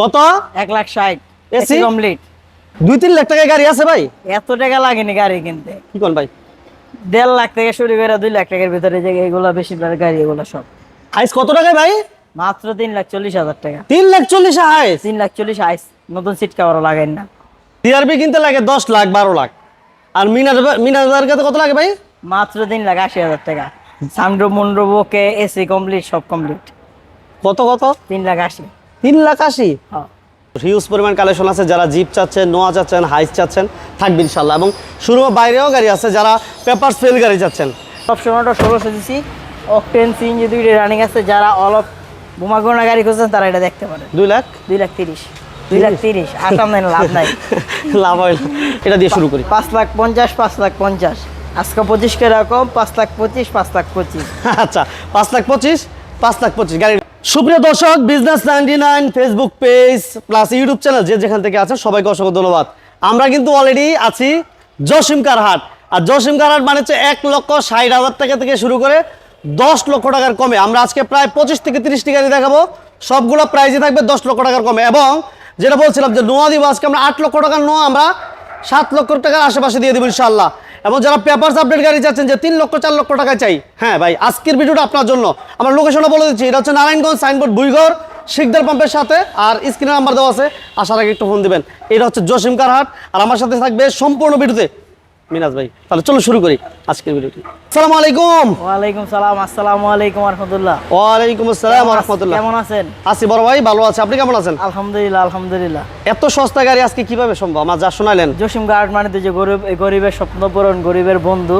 কত? এক লাখ ষাট? এসি কমপ্লিট দুই তিন লাখ টাকায় গাড়ি আছে ভাই? এত টাকা লাগেনি গাড়ি কিনতে। কি কোন ভাই? দেড় লাখ থেকে শুরু করে দুই লাখ টাকার ভিতরে যে এগুলো বেশিরভাগ গাড়ি এগুলো সব। আইস কত টাকায় ভাই? মাত্র তিন লাখ চল্লিশ হাজার টাকা। তিন লাখ চল্লিশ আইস তিন লাখ চল্লিশ আইস নতুন সিট কাভারও লাগাই না। টিআরবি কিনতে লাগে দশ লাখ বারো লাখ। আর মিনার মিনার কাছে কত লাগে ভাই? মাত্র তিন লাখ আশি হাজার টাকা। সানড্রো মুন্ড্রো বোকে এসি কমপ্লিট সব কমপ্লিট কত কত? তিন লাখ আশি। তিন লাখ আশি। হ্যাঁ। হিউজ পরিমাণ কালেকশন আছে যারা জিপ চাচ্ছেন নোয়া চাচ্ছেন হাইস চাচ্ছেন থাকবে ইনশাল্লাহ এবং শুরু বাইরেও গাড়ি আছে যারা পেপার ফেল গাড়ি চাচ্ছেন। সব সময়টা ষোলোশো দিছি অকটেন সিএনজি দুইটি রানিং আছে যারা অল অফ বোমাগোনা গাড়ি খুঁজছেন তারা এটা দেখতে পারে দুই লাখ? দুই লাখ তিরিশ। দুই লাখ তিরিশ? আসাম নাই লাভ নাই। লাভ হয় এটা দিয়ে শুরু করি। পাঁচ লাখ পঞ্চাশ পাঁচ লাখ পঞ্চাশ। আজকে পঁচিশ কে রকম পাঁচ লাখ পঁচিশ পাঁচ লাখ পঁচিশ। আচ্ছা পাঁচ লাখ পঁচিশ পাঁচ লাখ পঁচিশ গাড়ি সুপ্রিয় দর্শক business ninety nine Facebook page plus YouTube channel যে যেখান থেকে আছেন, সবাইকে অসংখ্য ধন্যবাদ। আমরা কিন্তু অলরেডি আছি জসিম কারহাট আর জসিম কারহাট মানে হচ্ছে এক লক্ষ ষাট হাজার টাকা থেকে শুরু করে দশ লক্ষ টাকার কমে। আমরা আজকে প্রায় পঁচিশ থেকে তিরিশটি গাড়ি দেখাবো। সবগুলো প্রাইজই থাকবে দশ লক্ষ টাকার কমে। এবং যেটা বলছিলাম যে নোয়া দিব, আজকে আমরা আট লক্ষ টাকার নোয়া, আমরা সাত লক্ষ টাকার আশেপাশে দিয়ে দেবো ইনশাল্লাহ এবং যারা পেপারস আপডেট গাড়ি চাচ্ছেন যে তিন লক্ষ, চার লক্ষ টাকা চাই হ্যাঁ ভাই, আজকের ভিডিওটা আপনার জন্য। আমরা লোকেশনটা বলে দিচ্ছি, এটা হচ্ছে নারায়ণগঞ্জ সাইনবোর্ড বুইঘর শিকদার পাম্পের সাথে, আর স্ক্রিনে নাম্বার দেওয়া আছে, আসার আগে একটু ফোন দিবেন। এটা হচ্ছে জসিম কারহাট, আর আমার সাথে থাকবে সম্পূর্ণ ভিডিওতে মিনাজ ভাই তাহলে চলো শুরু করি আজকের ভিডিওটি। আসসালামু আলাইকুম। ওয়ালাইকুম সালাম আসসালামু আলাইকুম রহমতুল্লাহ ওয়ালাইকুম আসসালাম রহমতুল্লাহ কেমন আছেন? আসি বড় ভাই ভালো আছে। আপনি কেমন আছেন? আলহামদুলিল্লাহ আলহামদুলিল্লাহ। এত সস্তা গাড়ি আজকে কীভাবে সম্ভব? আমার যা শোনালেন জসিম গার্ড মানে যে গরিব গরিবের স্বপ্ন পূরণ গরিবের বন্ধু।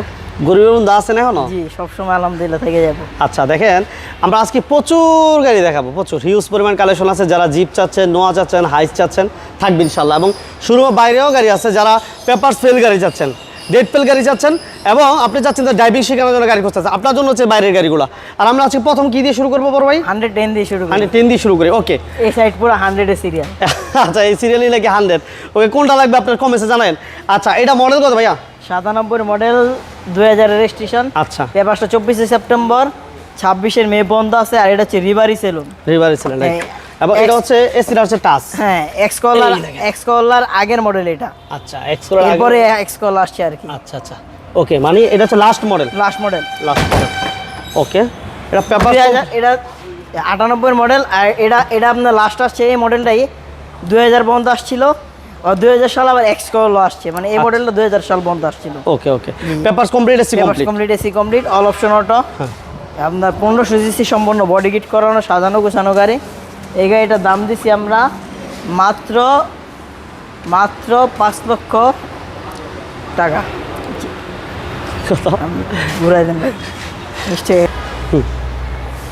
গরিবের বন্ধু আছেন এখনও? জি সবসময় আলহামদুলিল্লাহ থেকে যাব। আচ্ছা দেখেন আমরা আজকে প্রচুর গাড়ি দেখাবো প্রচুর। হিউজ পরিমাণ কালেকশন আছে যারা জিপ চাচ্ছেন নোয়া চাচ্ছেন হাইস চাচ্ছেন থাকবে ইনশাল্লাহ এবং শুরু বাইরেও গাড়ি আছে যারা পেপার ফেল গাড়ি চাচ্ছেন। ডেট পেল গাড়ি চাচ্ছেন এবং আপনি চাচ্ছেন যে ড্রাইভিং শেখানোর জন্য গাড়ি খুঁজতেছেন আপনার জন্য হচ্ছে বাইরের গাড়িগুলো। আর আমরা আজকে প্রথম কি দিয়ে শুরু করব বড় ভাই? হান্ড্রেড টেন দিয়ে শুরু করি। হান্ড্রেড টেন দিয়ে শুরু করি ওকে এই সাইড পুরো হান্ড্রেডের সিরিয়াল আচ্ছা এই সিরিয়ালই নাকি হান্ড্রেড ওকে কোনটা লাগবে আপনার কমেছে জানেন আচ্ছা এটা মডেল কত ভাইয়া? সাতানব্বই মডেল দুই হাজার রেজিস্ট্রেশন আচ্ছা। পেপারটা চব্বিশে সেপ্টেম্বর ছাব্বিশের মে বন্ধ আছে আর এটা হচ্ছে রিভারি সেলুন রিভারি হ্যাঁ, এবং এটা হচ্ছে এসিটা হচ্ছে টাচ। হ্যাঁ এক্স কলার এক্স কলার আগের মডেল এটা। আচ্ছা এক্স করে এরপরে এক্স কলার আসছে আর কি। আচ্ছা আচ্ছা। ওকে মানে এটা হচ্ছে last model last model last model okay এটা পেপার এটা আটানব্বই মডেল আর এটা এটা আপনার লাস্ট আসছে এই মডেলটাই দুই হাজার বন্ধ আসছিল। আর দুই হাজার সাল আবার এক্স কল আসছে। মানে এই মডেলটা দুই হাজার সাল বন্ধ আসছিল। Okay okay papers complete AC complete complete AC complete all option auto. আপনার পনেরোশো সিসি সম্পূর্ণ বডি কিট করানো সাজানো গোছানো গাড়ি। এই গাড়িটার দাম দিছি আমরা মাত্র মাত্র পাঁচ লক্ষ টাকা। ঘুরাই দেন নিশ্চয়ই।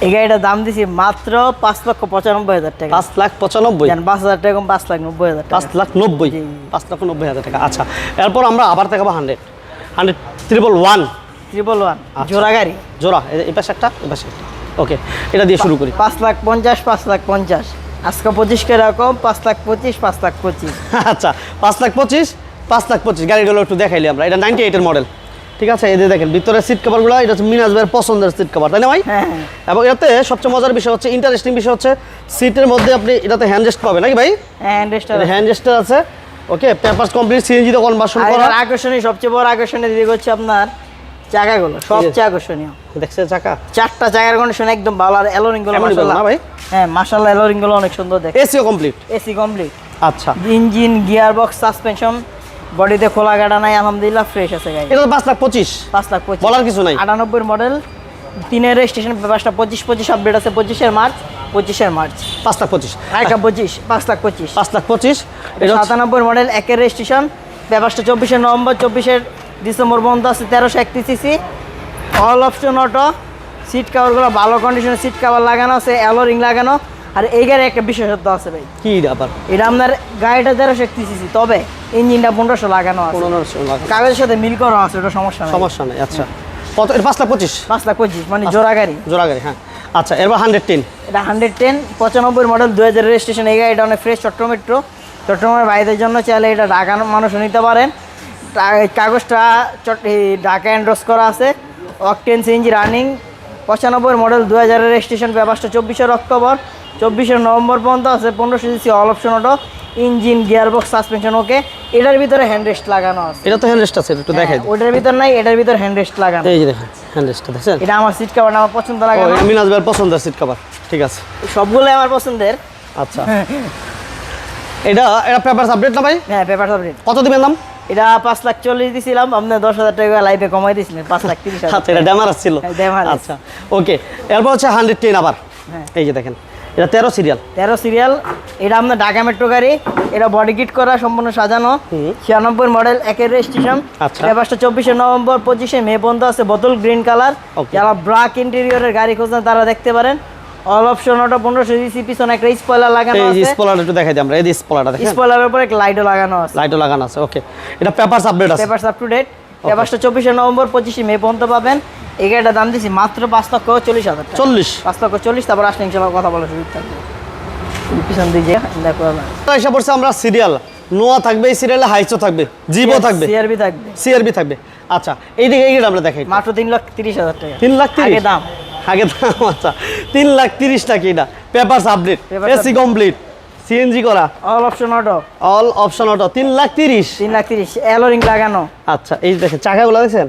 এই গাড়িটার দাম দিছি মাত্র পাঁচ লক্ষ পঁচানব্বই হাজার টাকা। পাঁচ লাখ পঁচানব্বই? পাঁচ হাজার টাকা পাঁচ লাখ নব্বই হাজার পাঁচ লাখ নব্বই? পাঁচ লক্ষ নব্বই হাজার টাকা। আচ্ছা এরপর আমরা আবার দেখাবো hundred. Hundred triple one triple one. জোড়া গাড়ি। জোড়া এই পাশে একটা এই পাশে একটা। ওকে এটা দিয়ে শুরু করি। পাঁচ লাখ পঞ্চাশ পাঁচ লাখ পঞ্চাশ। আজকে পঁচিশ কে রকম পাঁচ লাখ পঁচিশ পাঁচ লাখ পঁচিশ। আচ্ছা পাঁচ লাখ পঁচিশ পাঁচ লাখ পঁচিশ গাড়িগুলো একটু দেখাইলি আমরা। এটা নাইনটি এইটের মডেল ঠিক আছে যে দেখেন ভিতরে সিট কভারগুলো এটা হচ্ছে মিনাজ ভাইয়ের পছন্দের সিট কভার তাই না ভাই? হ্যাঁ হ্যাঁ। এবং এটাতে সবচেয়ে মজার বিষয় হচ্ছে ইন্টারেস্টিং বিষয় হচ্ছে সিটের মধ্যে আপনি এটাতে হ্যান্ড রেস্ট পাবেন নাকি ভাই? হ্যাঁ হ্যান্ড রেস্টার আছে। ওকে পেপারস কমপ্লিট সিএনজিতে কনভার্সন করা। আকর্ষণীয় সবচেয়ে বড় আকর্ষণীয় দিক হচ্ছে আপনার। চাকাগুলো সবচেয়ে আকর্ষণীয় দেখছে চাকা চারটা চাকার কন্ডিশন একদম ভালো আর এলোরিংগুলো না ভাই? হ্যাঁ মাশাআল্লাহ এলোরিংগুলো অনেক সুন্দর দেখে এসিও কমপ্লিট এসি কমপ্লিট আচ্ছা। ইঞ্জিন গিয়ার বক্স সাসপেনশন বডিতে খোলা গাড়া নাই আলহামদুলিল্লাহ ফ্রেশ আছে গাড়ি এটা তো পাঁচ লাখ পঁচিশ। পাঁচ লাখ পঁচিশ। বলার কিছু নাই। আটানব্বই মডেল তিনের রেজিস্ট্রেশন পেপারটা পঁচিশ পঁচিশ আপডেট আছে পঁচিশের মার্চ পঁচিশের মার্চ। পাঁচ লাখ পঁচিশ। আরেকটা পঁচিশ পাঁচ লাখ পঁচিশ। পাঁচ লাখ পঁচিশ। সাতানব্বই মডেল একের রেজিস্ট্রেশন পেপারটা চব্বিশে নভেম্বর চব্বিশের ডিসেম্বর বন্ধ আছে তেরোশো একত্রিশ CC all option auto seat কাভারগুলো ভালো কন্ডিশনের সিট কাভার লাগানো আছে অ্যালো রিং লাগানো। আর এই গাড়ির একটা বিশেষত্ব আছে ভাই। কি ব্যাপার এটা আপনার গাড়িটা তেরোশো একত্রিশ সিসি তবে ইঞ্জিনটা পনেরোশো লাগানো আছে। পনেরোশো কাগজের সাথে মিল করা আছে ওটা সমস্যা নেই। সমস্যা নেই আচ্ছা। কত পাঁচ লাখ পঁচিশ? পাঁচ লাখ পঁচিশ মানে জোড়া গাড়ি। জোড়া গাড়ি হ্যাঁ। আচ্ছা এরপর হান্ড্রেড টেন এটা হান্ড্রেড টেন পঁচানব্বই মডেল দু হাজার রেজিস্ট্রেশন এই গাড়িটা অনেক ফ্রেশ চট্টগ্রাম মেট্রো চট্টগ্রামের ভাইদের জন্য চাইলে এটা ঢাকা মানুষ নিতে পারেন। কাগজটা এই ঢাকা এন্ড্রস করা আছে। অকটেন সিএনজি রানিং পঁচানব্বই মডেল দু হাজারের রেজিস্ট্রেশন পেপারসটা চব্বিশের অক্টোবর চব্বিশে নভেম্বর পর্যন্ত আছে পনেরোশো CC all option auto engine gear box suspension okay এটার ভিতরে হ্যান্ড রেস্ট লাগানো আছে। এটা তো হ্যান্ড রেস্ট আছে একটু দেখাই হ্যাঁ, ওটার ভিতর নাই এটার ভিতর হ্যান্ড রেস্ট লাগানো। এই যে দেখেন হ্যান্ড রেস্টটা দেখছেন? এটা আমার সিট কাভার আমার পছন্দ লাগে মিনাজ ভাইয়ের পছন্দের সিট কভার ঠিক আছে। সবগুলোই আমার পছন্দের। আচ্ছা। এটা এটা পেপারস আপডেট না ভাই? হ্যাঁ পেপার সাবজেক্ট কত দিবেন দাম? এটা পাঁচ লাখ চল্লিশ দিছিলাম আপনি দশ হাজার টাকা লাইফে কমাই দিয়েছিলেন পাঁচ লাখ তিরিশ হাজার আচ্ছা এটা ড্যামার ছিল। Damaras। আচ্ছা ওকে এরপর হচ্ছে হান্ড্রেড টেন আবার। হ্যাঁ। এই যে দেখেন এটা তেরো সিরিয়াল তেরো সিরিয়াল এটা আপনার ঢাকা মেট্রো গাড়ি এটা বডি কিট করা সম্পূর্ণ সাজানো। ছিয়ানব্বই মডেল একের রেজিস্ট্রেশন আচ্ছা। পেপারসটা চব্বিশে নভেম্বর পঁচিশে মে পর্যন্ত আছে বোতল গ্রিন কালার. যারা ব্রাক ইন্টেরিয়রের গাড়ি খুঁজছেন তারা দেখতে পারেন। অল অপশন ওটা পনেরোশো সিসি পিছনে একটা স্পয়লার লাগানো এই আছে। স্পলার একটু দেখাই দিই আমরা এই যে স্পলারটা দেখেন। স্পয়লারের উপরে একটা লাইটও লাগানো আছে। লাইটও লাগানো আছে ওকে এটা পেপারস আপডেট আছে। পেপারস আপ টু ডেট পেপারসটা চব্বিশে নভেম্বর পঁচিশে মে পর্যন্ত পাবেন। এই গাড়িটার দাম দিচ্ছি মাত্র পাঁচ লক্ষ চল্লিশ হাজার টাকা। চল্লিশ। পাঁচ লক্ষ চল্লিশ তারপর আসলে ইনশাল্লাহ কথা বলার সুযোগ থাকবে। পিছন দিকে দেখো এসে পড়ছে আমরা সিরিয়াল নোয়া থাকবে এই সিরিয়ালে হাইচও থাকবে জিবও থাকবে। সিআরবি থাকবে। সিআরবি থাকবে। আচ্ছা এইদিকে এইটা আমরা দেখাই মাত্র তিন লাখ তিরিশ হাজার টাকা। তিন লাখ তিরিশ? আগে দাম। আগে দাম আচ্ছা তিন লাখ তিরিশ টাকা এটা papers update AC complete CNG করা। All option auto all option auto তিন লাখ তিরিশ। তিন লাখ তিরিশ অ্যালোরিং লাগানো। আচ্ছা এই দেখেন চাকাগুলো দেখছেন?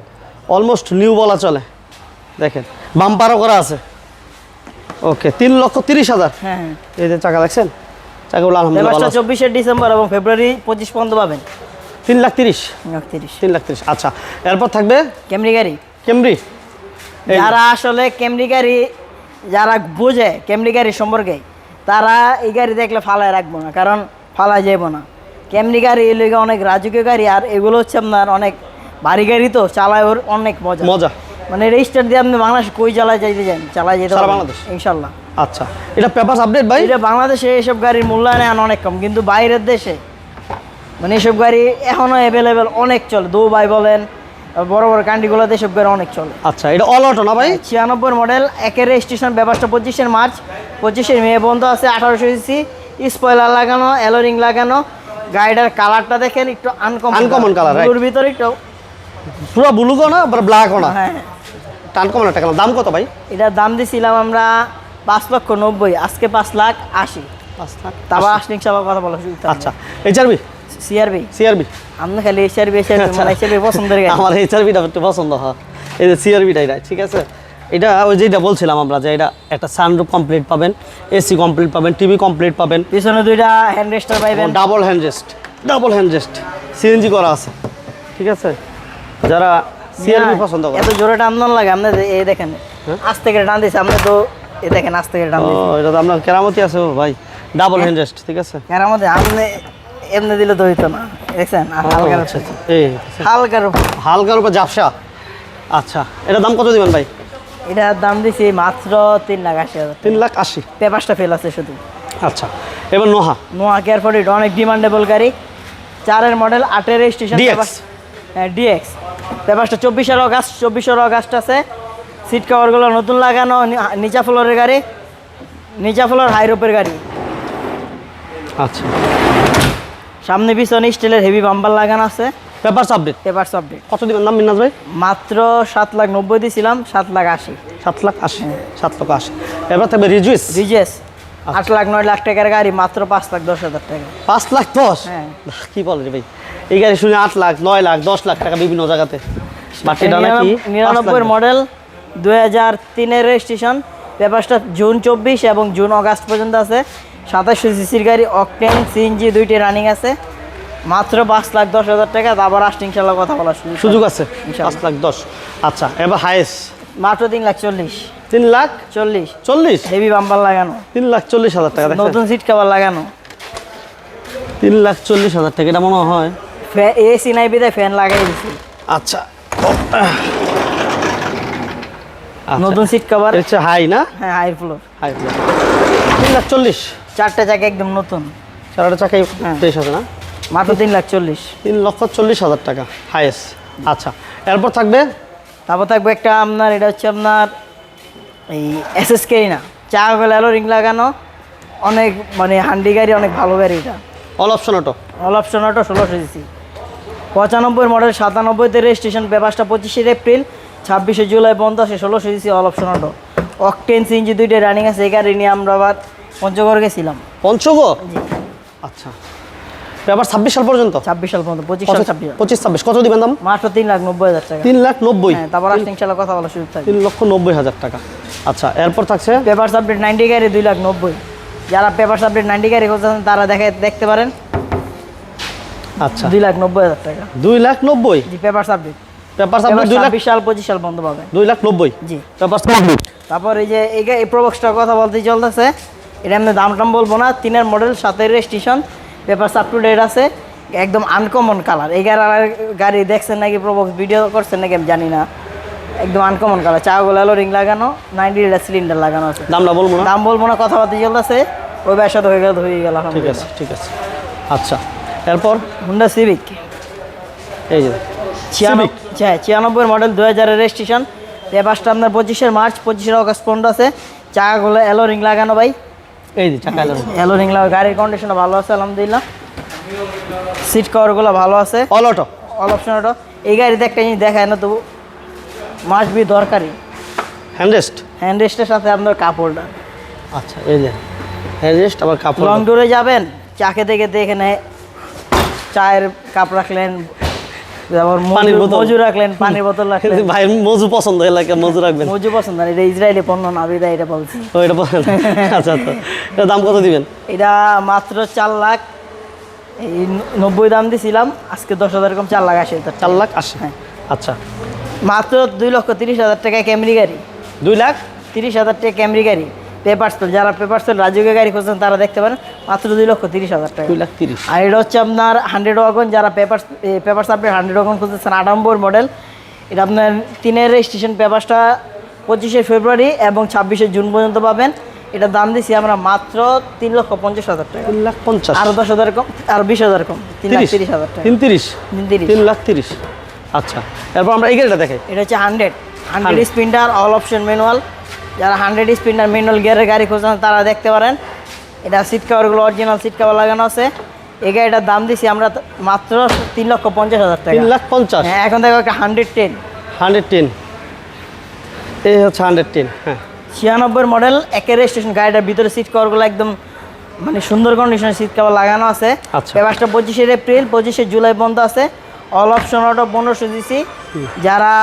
অলমোস্ট নিউ বলা চলে। দেখেন বাম্পারও করা আছে। ওকে তিন লক্ষ তিরিশ হাজার। হ্যাঁ হ্যাঁ। এই যে চাকা দেখছেন? চাকাগুলো আলহামদুলিল্লাহ চব্বিশে ডিসেম্বর এবং ফেব্রুয়ারি পঁচিশ পর্যন্ত পাবেন। তিন লাখ তিরিশ। তিন লাখ তিরিশ। তিন লাখ তিরিশ আচ্ছা। এরপর থাকবে ক্যামরি গাড়ি। যে। যারা আসলে ক্যামরি গাড়ি যারা বোঝে ক্যামরি গাড়ি সম্পর্কে তারা এই গাড়ি দেখলে ফালায় রাখব না কারণ ফালায় যাইব না। ক্যামরি গাড়ি এগুলো অনেক রাজকীয় গাড়ি আর এগুলো হচ্ছে আপনার অনেক ভারী গাড়ি তো চালায় ওর অনেক মজা। মজা। মানে রেজিস্টার দিয়ে আপনি বাংলাদেশ কই চালায় যাইতে যান? চালায় যেতে বাংলাদেশ? ইনশাল্লাহ। আচ্ছা এটা পেপারস আপডেট ভাই? এটা বাংলাদেশে এইসব গাড়ির মূল্যায়ন এখন অনেক কম কিন্তু বাইরের দেশে মানে এসব গাড়ি এখনও অ্যাভেলেবেল অনেক চলে। দুবাই বলেন বড় বড় কান্ট্রিগুলোতে এসব গাড়ি অনেক চলে। আচ্ছা এটা অল অটো না ভাই? ছিয়ানব্বই মডেল একের রেজিস্ট্রেশন ব্যবস্থা পঁচিশের মার্চ। পঁচিশের মে বন্ধ আছে আঠারোশো সিসি স্পয়লার লাগানো অ্যালোরিং লাগানো। গাড়িটার কালারটা দেখেন একটু আনকমন colour, right. ব্লুর ভিতরে একটু পুরো ব্লুকও না আবার ব্ল্যাকও না? হ্যাঁ টান কমন একটা কেন দাম কত ভাই? এটার দাম দিছিলাম আমরা পাঁচ লক্ষ নব্বই আজকে পাঁচ লাখ আশি। পাঁচ লাখ তারপর আসলে কথা বলা আচ্ছা এইচআরবি সিআরবি সিআরবি আপনি খালি এসআরবি এসআরবি মানে এসআরবি পছন্দের গাড়ি। আমার এইচআরবিটা একটু পছন্দ হয়। এই যে সিআরবিটা এটা ঠিক আছে? এটা ওই যেটা বলছিলাম আমরা যে এটা একটা সানরুফ কমপ্লিট পাবেন এসি কমপ্লিট পাবেন টিভি কমপ্লিট পাবেন। পিছনে দুইটা হ্যান্ড রেস্টার পাইবেন। Double hand rest double hand rest CNG করা আছে ঠিক আছে? যারা সিআরবি পছন্দ করে। এত জোরে টান লাগে আপনি এই দেখেন আজ থেকে টান দিছে আপনি তো এই দেখেন আজ থেকে টান এটা তো আপনার কেরামতি আছে ভাই। ডাবল হ্যান্ড রেস্ট ঠিক আছে? মধ্যে আপনি এমনি দিলে তো হইতো না দেখছেন? ও, হালকার আচ্ছা। আচ্ছা। হালকার হালকার উপর জাপসা আচ্ছা এটা দাম কত দিবেন ভাই? এটার দাম দিছি মাত্র তিন লাখ আশি হাজার। তিন লাখ আশি? পেপারসটা ফেল আছে শুধু। আচ্ছা এবার নোহা। নোয়া কেয়ার ফর এটা অনেক ডিমান্ডেবল গাড়ি। চারের মডেল আটের স্টেশন হ্যাঁ ডিএক্স পেপারসটা চব্বিশের অগাস্ট চব্বিশের অগাস্ট আছে। সিট কভারগুলো নতুন লাগানো নিচা ফ্লোরের গাড়ি। নিচা ফ্লোর হাই রোপের গাড়ি। আচ্ছা। সামনে পিছনে স্টিলের হেভি বাম্পার লাগানো আছে। পেপারস আপডেট পেপারস আপডেট কত দিবেন? দাম মিনাজ ভাই? মাত্র সাত লাখ নব্বই দিয়েছিলাম সাত লাখ আশি। সাত লাখ আশি সাত লক্ষ আশি। এবার থাকবে রিজুইস রিজেস আট লাখ নয় লাখ টাকার গাড়ি মাত্র পাঁচ লাখ দশ হাজার টাকা। পাঁচ লাখ দশ? হ্যাঁ। কি বলে রে ভাই? এই গাড়ি শুনে আট লাখ নয় লাখ দশ লাখ টাকা বিভিন্ন জায়গাতে। নিরানব্বই মডেল দুই হাজার তিনের রেজিস্ট্রেশন পেপারসটা জুন চব্বিশ এবং জুন অগাস্ট পর্যন্ত আছে। সাতাশশো সিসির গাড়ি অকটেন সিএনজি দুইটি রানিং আছে। মাত্র পাঁচ লাখ দশ হাজার টাকা তারপর আসতে ইনশাল্লাহ কথা বলার সুযোগ আছে। পাঁচ লাখ দশ। আচ্ছা এবার হাইয়েস্ট মাত্র তিন লাখ চল্লিশ। তিন লাখ চল্লিশ। চল্লিশ? হেভি বাম্পার লাগানো। তিন লাখ চল্লিশ হাজার টাকা নতুন সিট কভার লাগানো। তিন লাখ চল্লিশ হাজার টাকা এটা মনে হয়। এসি নাই বিদায় ফ্যান লাগাই দিছি। আচ্ছা। নতুন সিট কভার হচ্ছে হাই না? হ্যাঁ হাই ফ্লোর হাই ফ্লোর তিন লাখ চল্লিশ। চারটে চাকা একদম নতুন। চারটা চাকাই হ্যাঁ। তেইশ আছে না? মাত্র তিন লাখ চল্লিশ। তিন লক্ষ চল্লিশ হাজার টাকা হাইয়েস্ট আচ্ছা এরপর থাকবে? তারপর থাকবে একটা আপনার এটা হচ্ছে আপনার এই এসএস কে না। চা গেলো রিং লাগানো অনেক মানে হান্ডি গাড়ি অনেক ভালো গাড়ি এটা। All option auto all option auto ষোলোশো সিসি। পঁচানব্বই মডেল সাতানব্বইতে রেজিস্ট্রেশন পেপারসটা পঁচিশে এপ্রিল ছাব্বিশে জুলাই বন্ধ আছে ষোলোশো CC all option auto octane CNG দুইটা রানিং আছে এই গাড়ি নিয়ে আমরা আবার পঞ্চগড় গেছিলাম। পঞ্চগড়? আচ্ছা। ব্যাপার ছাব্বিশ সাল পর্যন্ত? ছাব্বিশ সাল পর্যন্ত পঁচিশ সাল ছাব্বিশ পঁচিশ ছাব্বিশ। কত দিবেন দাম? মাত্র তিন লাখ নব্বই হাজার টাকা। তিন লাখ নব্বই। হ্যাঁ তারপর আসলে ইনশাল্লাহ কথা বলার সুযোগ থাকবে। তিন লক্ষ নব্বই হাজার টাকা। আচ্ছা এরপর থাকছে? পেপার সাবজেক্ট নাইনটি গাড়ি দুই লাখ নব্বই। যারা পেপার সাবজেক্ট নাইনটি গাড়ি করছেন তারা দেখে দেখতে পারেন। আচ্ছা। দুই লাখ নব্বই হাজার টাকা। দুই লাখ নব্বই? জি পেপার সাবজেক্ট। পেপার সাবজেক্ট দুই লাখ ছাব্বিশ সাল পঁচিশ সাল বন্ধ পাবেন দুই লাখ নব্বই? জি। পেপার সাবজেক্ট তারপর এই যে এই প্রবক্সটার কথা বলতে চলতেছে এটা আমি দাম টাম বলব না তিনের মডেল সাতের registration paper up to date আছে একদম আনকমন কালার এই গাড়ি গাড়ি দেখছেন নাকি প্রবক্স ভিডিও করছেন নাকি আমি জানি না। একদম আনকমন কালার চাগুলো এলো রিং লাগানো নাইনটি সিলিন্ডার লাগানো আছে। দামটা বলব না? দাম বলব না কথাবার্তা চলতেছে। ওই ব্যবসা হয়ে গেল হয়ে গেল ঠিক আছে ঠিক আছে। আচ্ছা এরপর? হুন্ডা সিভিক এই যে ছিয়ানব্বই হ্যাঁ ছিয়ানব্বই মডেল দু হাজারের রেজিস্ট্রেশন পেপারসটা আপনার পঁচিশের মার্চ পঁচিশের অগস্ট পনেরো আছে। চাকাগুলো এলো রিং লাগানো ভাই। এই যে চাকা এলো। এলো রিং গাড়ির কন্ডিশন ভালো আছে আলহামদুলিল্লাহ। সিট কভারগুলো ভালো আছে। All auto all option auto এই গাড়িতে একটা জিনিস দেখায় না তবু মাস্ট বি দরকারি। হ্যান্ডরেস্ট হ্যান্ড রেস্টের সাথে আপনার কাপড়টা আচ্ছা এই যে হ্যান্ডরেস্ট আবার কাপড় লং ট্যুরে যাবেন চা খেতে খেতে এখানে চায়ের কাপ রাখলেন পানির বোতল। মজু রাখলেন পানির বোতল রাখলেন। ভাই মজু পছন্দ এলাকা মজু রাখবেন। মজু পছন্দ না এটা ইসরায়েলি পণ্য না বিদা এটা বলছি। ও এটা আচ্ছা আচ্ছা। এটা দাম কত দিবেন? এটা মাত্র চার লাখ এই নব্বই দাম দিছিলাম আজকে দশ হাজার কম চার লাখ আসে এটা চার লাখ আশি? হ্যাঁ। আচ্ছা। মাত্র দুই লক্ষ তিরিশ হাজার টাকা ক্যামরি গাড়ি। দুই লাখ? তিরিশ হাজার টাকা ক্যামরি গাড়ি। পেপার সেল যারা পেপার সেল রাজুকে গাড়ি খুঁজছেন তারা দেখতে পারেন মাত্র দুই লক্ষ তিরিশ হাজার টাকা। দুই লাখ তিরিশ। আর এটা হচ্ছে আপনার হান্ড্রেড ওয়াগন যারা paper paper subject hundred wagon খুঁজতেছেন আট নম্বর মডেল এটা আপনার তিনের রেজিস্ট্রেশন পেপারসটা পঁচিশে ফেব্রুয়ারি এবং ছাব্বিশে জুন পর্যন্ত পাবেন। এটা দাম দিছি আমরা মাত্র তিন লক্ষ পঞ্চাশ হাজার টাকা। তিন লাখ পঞ্চাশ। আরও দশ হাজার কম আরও বিশ হাজার কম তিন লাখ তিরিশ। হাজার টাকা। তিন তিরিশ? তিন লাখ তিরিশ। আচ্ছা এরপর আমরা এই গাড়িটা দেখাই। এটা হচ্ছে hundred hundred Sprinter all option manual যারা হান্ড্রেড স্পিন্ডার ম্যানুয়াল গিয়ারের গাড়ি খুঁজছেন তারা দেখতে পারেন। এটা সিট কাভারগুলো অরিজিনাল সিট কাভার লাগানো আছে। এই গাড়িটার দাম দিছি আমরা মাত্র তিন লক্ষ পঞ্চাশ হাজার টাকা। তিন লাখ পঞ্চাশ? হ্যাঁ এখন দেখো একটা হান্ড্রেড টেন হান্ড্রেড টেন এই হচ্ছে হান্ড্রেড টেন হ্যাঁ। ছিয়ানব্বই মডেল একের রেজিস্ট্রেশন গাড়িটার ভিতরে সিট কভারগুলো একদম মানে সুন্দর কন্ডিশনের সিট কভার লাগানো আছে। আচ্ছা। পেপারসটা পঁচিশে এপ্রিল পঁচিশে জুলাই বন্ধ আছে। অল অপশন অটো পনেরোশো দিছি যারা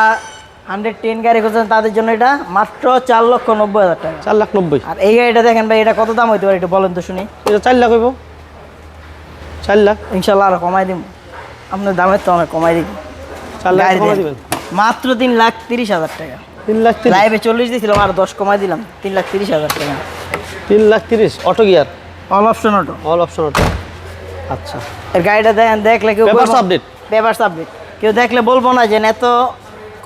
হান্ড্রেড টেন গাড়ি করছেন তাদের জন্য এটা মাত্র চার লক্ষ নব্বই হাজার টাকা। চার লাখ নব্বই। আর এই গাড়িটা দেখেন ভাই এটা কত দাম হইতে পারে একটু বলেন তো শুনি। এটা চার লাখ হইব। চার লাখ। ইনশাল্লাহ আরও কমাই দিব আপনার দামের তো অনেক কমাই দিব। চার লাখ। মাত্র তিন লাখ তিরিশ হাজার টাকা। তিন লাখ লাইভে চল্লিশ দিয়েছিলাম আর দশ কমাই দিলাম। তিন লাখ তিরিশ হাজার টাকা। তিন লাখ তিরিশ। Auto gear? All option auto all option auto আচ্ছা। এর গাড়িটা দেখেন দেখলে কেউ Papers update? পেপার আপডেট কেউ দেখলে বলব না যে এত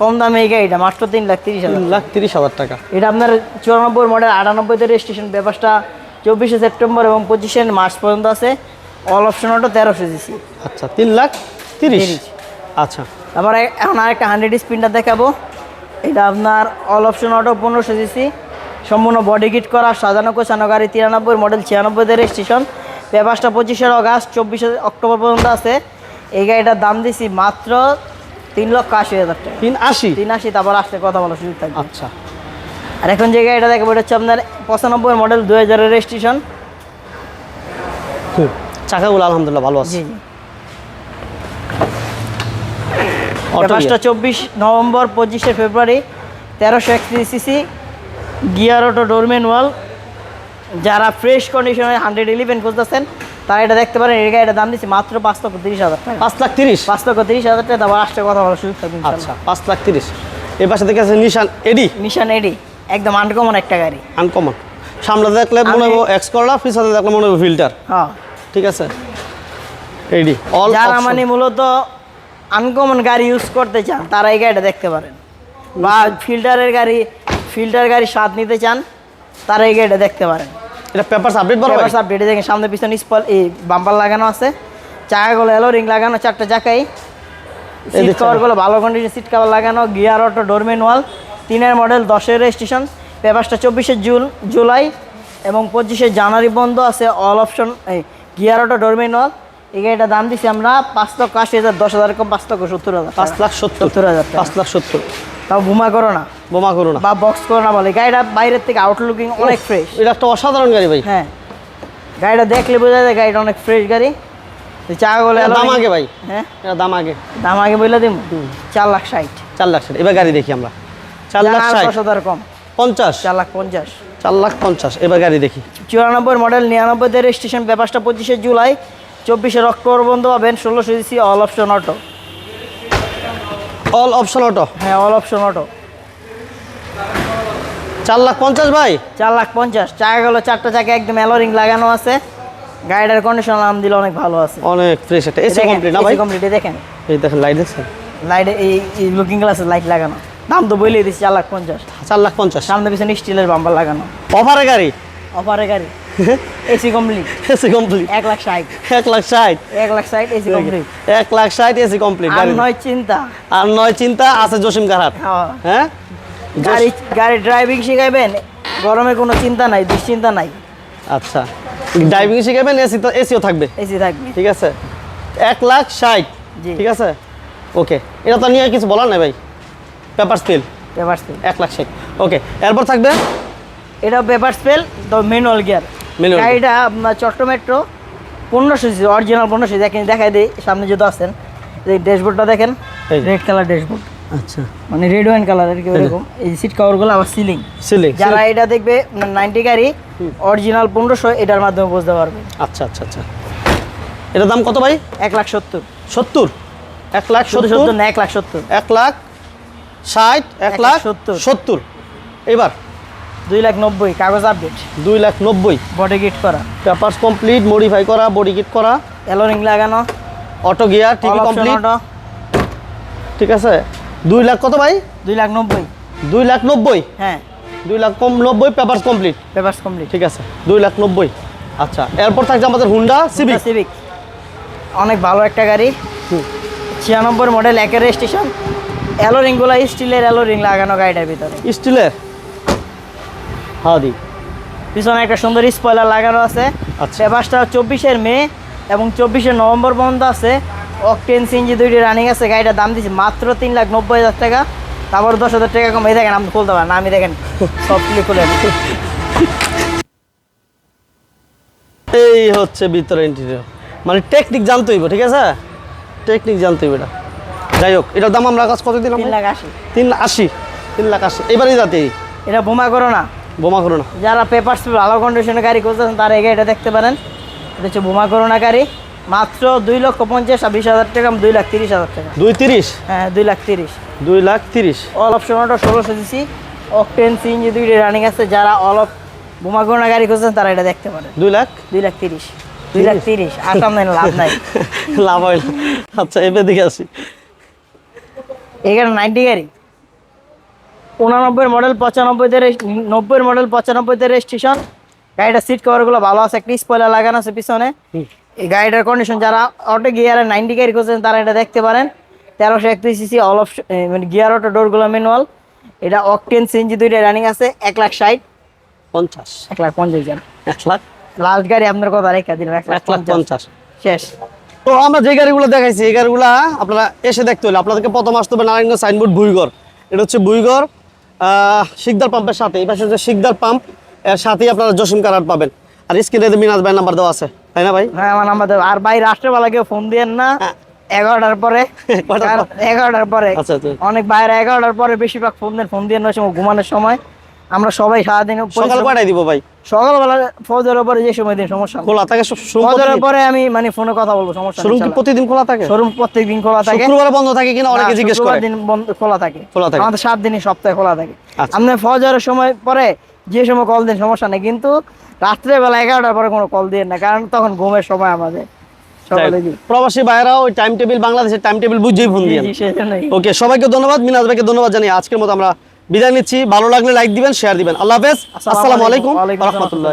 কম দামে এই গাড়িটা মাত্র তিন লাখ তিরিশ হাজার। লাখ তিরিশ হাজার টাকা। এটা আপনার চুরানব্বই মডেল আটানব্বইতে রেজিস্ট্রেশন পেপারসটা চব্বিশে সেপ্টেম্বর এবং পঁচিশে মার্চ পর্যন্ত আছে। অল অপশন অটো তেরোশো দিছি আচ্ছা তিন লাখ তিরিশ। আচ্ছা। তারপরে এখন আরেকটা হান্ড্রেড স্পিনটা দেখাবো। এটা আপনার অল অপশন অটো পনেরোশো দিছি সম্পূর্ণ বডি কিট করা সাজানো গোছানো গাড়ি তিরানব্বই মডেল ছিয়ানব্বইতে রেজিস্ট্রেশন পেপারসটা পঁচিশে অগাস্ট চব্বিশে অক্টোবর পর্যন্ত আছে। এই গাড়িটার দাম দিছি মাত্র তিন লক্ষ আশি হাজার টাকা। তিন আশি? তিন আশি তারপর আসতে কথা বলার সুযোগ থাকবে। আচ্ছা। আর এখন যে গাড়িটা দেখাবো এটা হচ্ছে আপনার পঁচানব্বই মডেল দু হাজারের রেজিস্ট্রেশন। চাকাগুলো আলহামদুলিল্লাহ ভালো আছে। পেপারসটা চব্বিশ নভেম্বর পঁচিশে ফেব্রুয়ারি তেরোশো একত্রিশ CC gear auto door manual যারা ফ্রেশ কন্ডিশনে হান্ড্রেড ইলেভেন খুঁজতেছেন তারা এটা দেখতে পারেন এই গাড়িটার দাম দিচ্ছি মাত্র পাঁচ লক্ষ তিরিশ হাজার টাকা। পাঁচ লাখ তিরিশ? পাঁচ লক্ষ তিরিশ হাজার টাকা তারপর আসতে কথা বলার সুযোগ থাকবে আচ্ছা পাঁচ লাখ তিরিশ। এই পাশে থেকে আছে নিশান এডি নিশান এডি একদম আনকমন একটা গাড়ি। আনকমন সামনে দেখলে মনে হব এক্স করলা পিছনে দেখলে মনে হব ফিল্টার হ্যাঁ। ঠিক আছে? এডি অল যারা মানে মূলত আনকমন গাড়ি ইউজ করতে চান তারা এই গাড়িটা দেখতে পারেন। বা ফিল্টারের গাড়ি ফিল্টার গাড়ি স্বাদ নিতে চান তারা এই গাড়িটা দেখতে পারেন। এটা পেপারস আপডেট বড় ভাই? পেপার আপডেট দেখেন সামনে পিছনে স্পল এই বাম্পার লাগানো আছে। চাকাগুলো এলো রিং লাগানো চারটে চাকাই। সিট? কভারগুলো ভালো কন্ডিশন সিট কভার লাগানো গিয়ার অটো ডোর ম্যানুয়াল তিনের মডেল দশের রেজিস্ট্রেশন পেপারসটা চব্বিশে জুন জুলাই এবং পঁচিশে জানুয়ারি বন্ধ আছে অল অপশন এই গিয়ার অটো ডোর ম্যানুয়াল এই গাড়িটা দাম দিছি আমরা পাঁচ লক্ষ আশি হাজার দশ হাজার কম পাঁচ লক্ষ সত্তর হাজার পাঁচ লাখ সত্তর। হাজার পাঁচ লাখ সত্তর। তাও বোমা করো না। বোমা করো না। বা বক্স করো না বলে। গাড়িটা বাইরের থেকে আউটলুকিং অনেক ফ্রেশ এটা একটা অসাধারণ গাড়ি ভাই। হ্যাঁ। গাড়িটা দেখলে বোঝা যায় গাড়িটা অনেক ফ্রেশ গাড়ি। চাকাগুলো দাম আগে ভাই। হ্যাঁ? এটা দাম আগে। দাম আগে বলে চার লাখ ষাট। চার লাখ ষাট। এবার গাড়ি দেখি আমরা। চার লাখ ষাট। হাজার কম। পঞ্চাশ। চার লাখ পঞ্চাশ। চার লাখ পঞ্চাশ। এবার গাড়ি দেখি। চুরানব্বই মডেল নিরানব্বইতে রেজিস্ট্রেশন পেপারসটা পঁচিশে জুলাই চব্বিশের অক্টোবর বন্ধ পাবেন ষোলোশো CC all option auto all option auto হ্যাঁ অল অপশন অটো চার লাখ পঞ্চাশ ভাই? চার লাখ পঞ্চাশ। চাকাগুলো চারটা চাকা একদম অ্যালোরিং লাগানো আছে। গাড়িটার কন্ডিশন আলহামদুলিল্লাহ অনেক ভালো আছে। অনেক ফ্রেশ একটা এসি কমপ্লিট না ভাই? কমপ্লিট দেখেন। এই দেখেন লাইট দেখছেন? লাইট এই লুকিং গ্লাসের লাইট লাগানো। দাম তো বলেই দিচ্ছি চার লাখ পঞ্চাশ। চার লাখ পঞ্চাশ। সামনে পিছনে স্টিলের বাম্পার লাগানো। অফারে গাড়ি? অফারে গাড়ি। এসি কমপ্লিট এসি কমপ্লিট এক লাখ ষাট। এক লাখ ষাট। এক লাখ ষাট এসি কমপ্লিট এক লাখ ষাট এসি কমপ্লিট আর নয় চিন্তা। আর নয় চিন্তা আছে জসিম কারাট। হ্যাঁ। গাড়ি গাড়ি ড্রাইভিং শিখাইবেন গরমে কোনো চিন্তা নাই দুশ্চিন্তা নাই। আচ্ছা। ড্রাইভিং শিখাবেন এসি তো এসিও থাকবে। এসি থাকবে। ঠিক আছে? এক লাখ ষাট। জি। ঠিক আছে? ওকে। এটা তো নিয়ে কিছু বলার নাই ভাই। পেপার স্পিল পেপার স্পেল এক লাখ ষাট। ওকে। এরপর থাকবে এটা পেপার স্পেল তো ম্যানুয়াল গিয়ার। গাড়িটা আপনার চট্ট মেট্রো পনেরোশো সিসি অরিজিনাল পনেরোশো দেখেন দেখাই দিই সামনে যদি আসেন এই ড্যাশবোর্ডটা দেখেন রেড কালার ড্যাশবোর্ড আচ্ছা। মানে রেড ওয়াইন কালার আর কি ওরকম এই সিট কভারগুলো আবার সিলিং সিলিং যারা এটা দেখবে নাইনটি গাড়ি অরিজিনাল পনেরোশো এটার মাধ্যমে বুঝতে পারবে। আচ্ছা আচ্ছা আচ্ছা। এটার দাম কত ভাই? এক লাখ সত্তর। সত্তর? এক লাখ সত্তর? না এক লাখ সত্তর। এক লাখ ষাট এক লাখ সত্তর। সত্তর। এবার দুই লাখ নব্বই কাগজ আপডেট দুই লাখ নব্বই। বডি গিট করা। পেপার্স কমপ্লিট মডিফাই করা বডি কিট করা। এলোরিং লাগানো। অটো গিয়ার টিভি কমপ্লিট ঠিক আছে? দুই লাখ কত ভাই? দুই লাখ নব্বই। দুই লাখ নব্বই? হ্যাঁ। দুই লাখ কম নব্বই পেপার্স কমপ্লিট পেপার্স কমপ্লিট ঠিক আছে দুই লাখ নব্বই। আচ্ছা এরপর থাকছে আমাদের হুন্ডা সিভিক সিভিক অনেক ভালো একটা গাড়ি। ছিয়ানব্বই মডেল একের স্টেশন অ্যালোরিংগুলো স্টিলের অ্যালোরিং লাগানো গাড়িটার ভিতরে। স্টিলের হাদি পিছনে একটা সুন্দর স্পয়লার লাগানো আছে। আচ্ছা। পেপারসটা চব্বিশের মে এবং চব্বিশে নভেম্বর পর্যন্ত আছে। অকটেন সিনজি দুইটি রানিং আছে। গাড়িটার দাম দিচ্ছে মাত্র তিন লাখ নব্বই হাজার টাকা। তারপর দশ হাজার টাকা কম। এই দেখেন আপনি খুলতে পারেন আমি দেখেন সব ক্লিক খুলে এই হচ্ছে ভিতরে ইন্টেরিয়র মানে টেকনিক জানতে হইব ঠিক আছে? টেকনিক জানতে হইব এটা। যাই হোক এটার দাম আমরা কাছে কত দিলাম তিন লাখ আশি। তিন লাখ আশি তিন লাখ আশি। এবারই যাতে এটা বোমা করো না। বোমা করো না। যারা পেপারস ভালো কন্ডিশনের গাড়ি খুঁজতেছেন তারা এই এটা দেখতে পারেন। এটা হচ্ছে বোমা করোনা গাড়ি। মাত্র দুই লক্ষ পঞ্চাশ আর বিশ হাজার টাকা দুই লাখ তিরিশ হাজার টাকা। দুই তিরিশ? হ্যাঁ দুই লাখ তিরিশ। দুই লাখ তিরিশ। অল অপশন অটো ষোলোশো সিসি অকটেন সিএনজি দুইটি রানিং আছে। যারা অল অফ বোমা করোনা গাড়ি খুঁজছেন তারা এটা দেখতে পারেন। দুই লাখ? দুই লাখ তিরিশ। দুই লাখ তিরিশ। আসাম নাই লাভ নাই। লাভ হয় না। আচ্ছা এবার দিকে আসি। এখানে নাইনটি গাড়ি। উনানব্বই মডেল পঁচানব্বইতে নব্বই মডেল পঁচানব্বইতে রেজিস্ট্রেশন গাড়িটার সিট কভারগুলো ভালো আছে একটা স্পয়লার লাগানো আছে পিছনে। এই গাড়িটার কন্ডিশন যারা অটো গিয়ারের নাইনটি গাড়ি করছেন তারা এটা দেখতে পারেন। তেরোশো একত্রিশ সিসি অল অফ মানে গিয়ার অটো ডোরগুলো ম্যানুয়াল এটা অকটেন সিএনজি দুইটা রানিং আছে এক লাখ ষাট। পঞ্চাশ। এক লাখ পঞ্চাশ জন এক লাখ। লাস্ট গাড়ি আপনার কথা রেখে দিলাম এক লাখ পঞ্চাশ। শেষ। তো আমরা যে গাড়িগুলো দেখাইছি এই গাড়িগুলো আপনারা এসে দেখতে হলে আপনাদেরকে প্রথম আসতে হবে নারায়ণগঞ্জ সাইনবোর্ড ভুইগড়। এটা হচ্ছে ভুইগড়। আহ, শিকদার পাম্পের সাথে এই পাশে শিকদার পাম্পের সাথেই আপনারা জসিম কারার পাবেন আর স্ক্রিনে মিনাজ ভাই নাম্বার দেওয়া আছে তাই না ভাই হ্যাঁ আমার নাম্বার দেবো। আর ভাই রাষ্ট্রবালাকে ফোন দিয়েন না হ্যাঁ। এগারোটার পরে এগারোটার পরে আচ্ছা, আচ্ছা। অনেক বাইরে এগারোটার পরে বেশিরভাগ ফোন দেন ফোন দিয়ে নয় সময় ঘুমানোর সময় আমরা সবাই সারাদিন সকাল কয়টায় দিব ভাই? সকালবেলা ফজরের পরে যে সময় দিন সমস্যা খোলা থাকে ফজরের পরে আমি মানে ফোনে কথা বলব সমস্যা শোরুম কি প্রতিদিন খোলা থাকে? শোরুম প্রত্যেক দিন খোলা থাকে। শুক্রবারে বন্ধ থাকে কিনা অনেকে জিজ্ঞেস করে। দিন বন্ধ খোলা থাকে। খোলা থাকে। আমাদের সাত দিনই সপ্তাহে খোলা থাকে। আচ্ছা। আপনি ফজরের সময় পরে যে সময় কল দেন সমস্যা নেই কিন্তু রাত্রেবেলা এগারোটার পরে কোনো কল দিয়ে না কারণ তখন ঘুমের সময় আমাদের। প্রবাসী ভাইয়েরা ওই টাইম টেবিল বাংলাদেশের টাইম টেবিল বুঝেই ফোন দিয়ে ওকে সবাইকে ধন্যবাদ মিনাজ ভাইকে ধন্যবাদ জানিয়ে আজকের মতো আমরা বিদায় নিচ্ছি। ভালো লাগলে লাইক দিবেন শেয়ার দিবেন। আল্লাহ হাফেজ। আসসালামু আলাইকুম। রহমতুল্লাহ